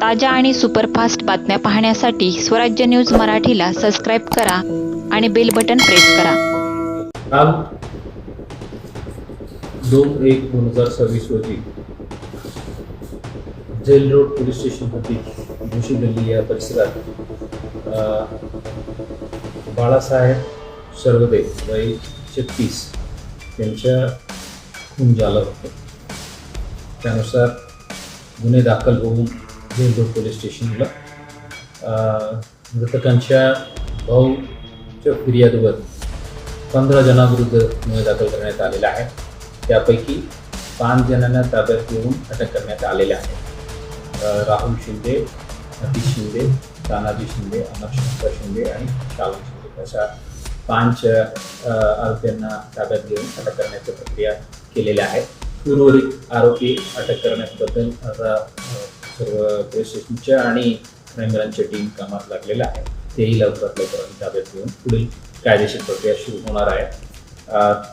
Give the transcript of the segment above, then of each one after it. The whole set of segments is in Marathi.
ताज्या आणि सुपरफास्ट बातम्या पाहण्यासाठी स्वराज्य न्यूज मराठीला सबस्क्राईब करा आणि बेल बटन प्रेस करा. काल दोन एक दोन हजार सव्वीस रोजी जेल रोड पोलीस स्टेशन होती मुशी गल्ली या परिसरात बाळासाहेब सर्वदे वय छत्तीस त्यांच्या खून झालं होतं. त्यानुसार गुन्हे दाखल होऊन जेल पोलीस स्टेशनला. मृतकांच्या भाऊच्या फिर्यादीवर पंधरा जणांविरुद्ध गुन्हे दाखल करण्यात आलेला आहे. त्यापैकी पाच जणांना ताब्यात घेऊन अटक करण्यात आलेल्या आहे. राहुल शिंदे अतिश शिंदे तानाजी शिंदे अमर शंकर शिंदे आणि शालू शिंदे. अशा पाच आरोपींना ताब्यात घेऊन अटक करण्याची प्रक्रिया केलेल्या आहे. उर्वरित आरोपी अटक करण्याबद्दल आता सर्व पोलीस स्टेशनच्या आणि क्राईम ब्रांचच्या टीम कामात लागलेल्या आहे. तेही लवकरात लवकर आम्ही ताब्यात घेऊन पुढील कायदेशीर प्रक्रिया सुरू होणार आहे.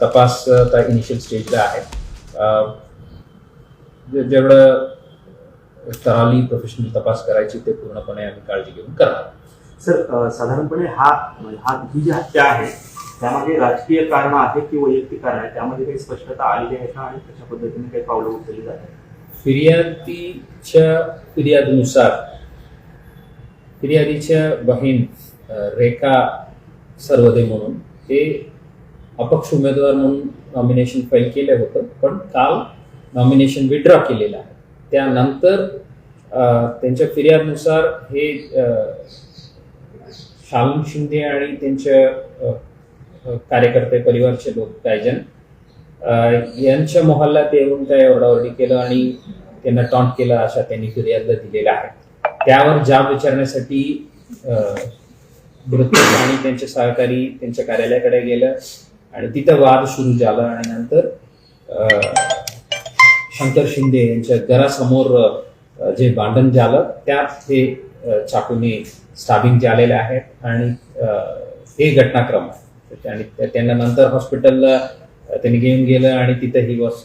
तपास आता इनिशियल स्टेजला आहे. जेवढं तराली प्रोफेशनल तपास करायची ते पूर्णपणे आम्ही काळजी घेऊन करणार सर साधारणपणे हा म्हणजे हा ही जी हत्या आहे त्यामध्ये राजकीय कारण आहे की वैयक्तिक कारण आहे त्यामध्ये काही स्पष्टता आलेली आहे का आणि कशा पद्धतीने काही पावलं उचलली जात आहेत फिर्यादीच्या फिर्यादनुसार फिर्यादीच्या बहीण रेखा सर्वदे म्हणून हे अपक्ष उमेदवार म्हणून नॉमिनेशन फाईल केलं होतं पण काल नॉमिनेशन विड्रॉ केलेलं आहे. त्यानंतर त्यांच्या फिर्यादनुसार हे शालून शिंदे आणि त्यांच्या कार्यकर्ते परिवारचे लोक काही यांच्या मोहल्ल्यात येऊन त्या ओरडाओरडी केलं आणि त्यांना टॉन्ट केलं अशा त्यांनी फिर्याद दिलेल्या आहेत. त्यावर जाब विचारण्यासाठी अ, आणि त्यांचे सहकारी त्यांच्या कार्यालयाकडे गेलं आणि तिथं वाद सुरू झाला आणि नंतर शंकर शिंदे यांच्या घरासमोर जे भांडण झालं त्यात हे चाकूने स्टाबिंग झालेले आहेत आणि हे घटनाक्रम आहे. आणि त्यांना नंतर हॉस्पिटलला त्यांनी घेऊन गेलं आणि तिथं ही वस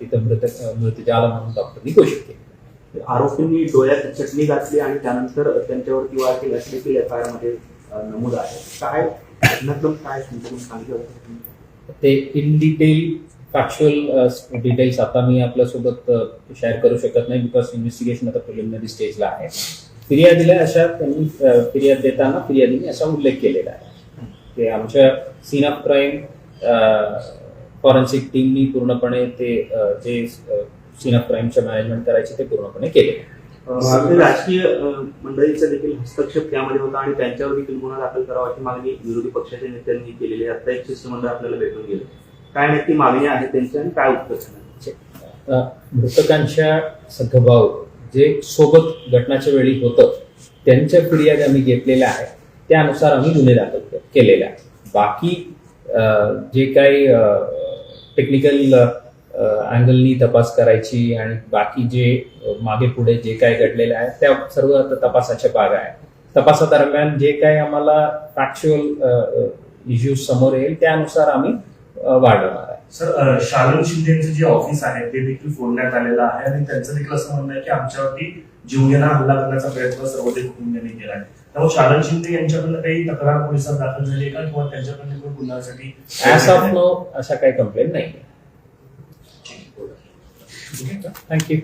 तिथं मृत मृत झाला म्हणून डॉक्टरनी घोषित केलं. आरोपींनी डोळ्यात चटणी घातली आणि त्यानंतर त्यांच्यावरती वार केली अशी देखील एफ आयमध्ये नमूद आहे. काय घटनाक्रम काय समजून सांगितलं? ते इन डिटेल फॅक्च्युअल डिटेल्स आता मी आपल्यासोबत शेअर करू शकत नाही बिकॉज इन्व्हेस्टिगेशन आता प्रिलिमिनरी स्टेजला आहे. फिर्यादीला अशा त्यांनी फिर्याद देताना फिर्यादीने असा उल्लेख केलेला आहे. ते आमच्या सीन ऑफ क्राईम फॉरेन्सिक टीमनी पूर्णपणे ते जे सीन ऑफ क्राईमचं मॅनेजमेंट करायचे ते पूर्णपणे केले. राजकीय मंडळीचा देखील हस्तक्षेप त्यामध्ये होता आणि त्यांच्यावर देखील गुन्हा दाखल करावा अशी मागणी विरोधी पक्षाच्या नेत्यांनी केलेली आहे. आता एक शिष्टमंडळ आपल्याला भेटून गेलं. काय नक्की मागणी आहे त्यांची आणि काय उत्तर मृतकांच्या सखभाऊ जे सोबत घटनाच्या वेळी होतं त्यांच्या फिर्याद आम्ही घेतलेल्या आहेत त्यानुसार आम्ही गुन्हे दाखल केलेले आहेत. बाकी जे काही टेक्निकल अँगलनी तपास करायची आणि बाकी जे मागे पुढे जे काय घडलेले आहे त्या सर्व आता तपासाच्या भाग आहे तपासादरम्यान जे काही आम्हाला फॅक्च्युअल इश्यूज समोर येईल त्यानुसार आम्ही वाढवणार आहे. सर अ, शालन शिंदेचं जे ऑफिस आहे ते देखील फोडण्यात आलेलं आहे आणि त्यांचं देखील असं म्हणणं आहे की आमच्यावरती जीवघेणा हल्ला करण्याचा प्रयत्न सर्वोदय कुटुंबियांनी केला आहे. त्यामुळे शालन शिंदे यांच्याकडनं काही तक्रार पोलिसात दाखल झाली आहे का? किंवा त्यांच्याकडनं गुन्ह्यासाठी ऍज ऑफ नो अशा काही कंप्लेंट नाही थँक्यू